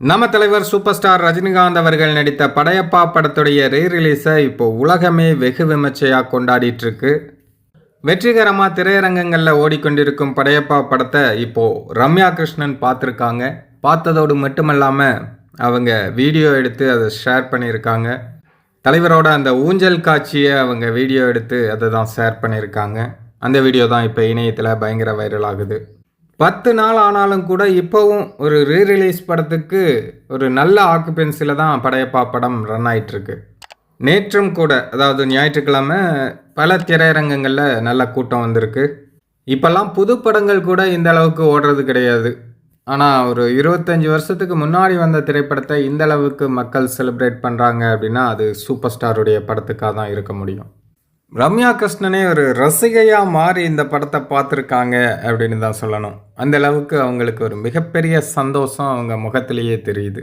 நம்ம தலைவர் super star Rajinikanth அவர்கள் நடித்த படையப்பா படத்துடைய ரீ ரிலீஸை இப்போ உலகமே வெகு விமர்சையாக கொண்டாடிட்டு இருக்கு வெற்றிகரமாக திரையரங்கங்களில் ஓடிக்கொண்டிருக்கும் படையப்பா படத்தை இப்போ ரம்யா கிருஷ்ணன் பார்த்துருக்காங்க. பார்த்ததோடு மட்டுமல்லாமல் அவங்க வீடியோ எடுத்து அதை ஷேர் பண்ணியிருக்காங்க. தலைவரோட அந்த ஊஞ்சல் காட்சியை அவங்க வீடியோ எடுத்து அதை தான் ஷேர் பண்ணியிருக்காங்க. அந்த வீடியோ தான் இப்போ இணையத்தில் பயங்கர வைரல் ஆகுது. பத்து நாள் ஆனாலும் கூட இப்போவும் ஒரு ரீ ரிலீஸ் படத்துக்கு ஒரு நல்ல ஆக்குபென்சியில் தான் படையப்பா படம் ரன் ஆயிட்டிருக்கு. நேற்றும் கூட அதாவது ஞாயிற்றுக்கிழமை பல திரையரங்கங்களில் நல்ல கூட்டம் வந்திருக்கு. இப்போல்லாம் புது படங்கள் கூட இந்த அளவுக்கு ஓடுறது கிடையாது. ஆனால் ஒரு இருபத்தஞ்சி வருஷத்துக்கு முன்னாடி வந்த திரைப்படத்தை இந்த அளவுக்கு மக்கள் செலிப்ரேட் பண்ணுறாங்க அப்படின்னா அது சூப்பர் ஸ்டாருடைய படத்துக்காக தான் இருக்க முடியும். ரம்யா கிருஷ்ணனே ஒரு ரசிகையாக மாறி இந்த படத்தை பார்த்துருக்காங்க அப்படின்னு தான் சொல்லணும். அந்த அளவுக்கு அவங்களுக்கு ஒரு மிகப்பெரிய சந்தோஷம் அவங்க முகத்திலேயே தெரியுது.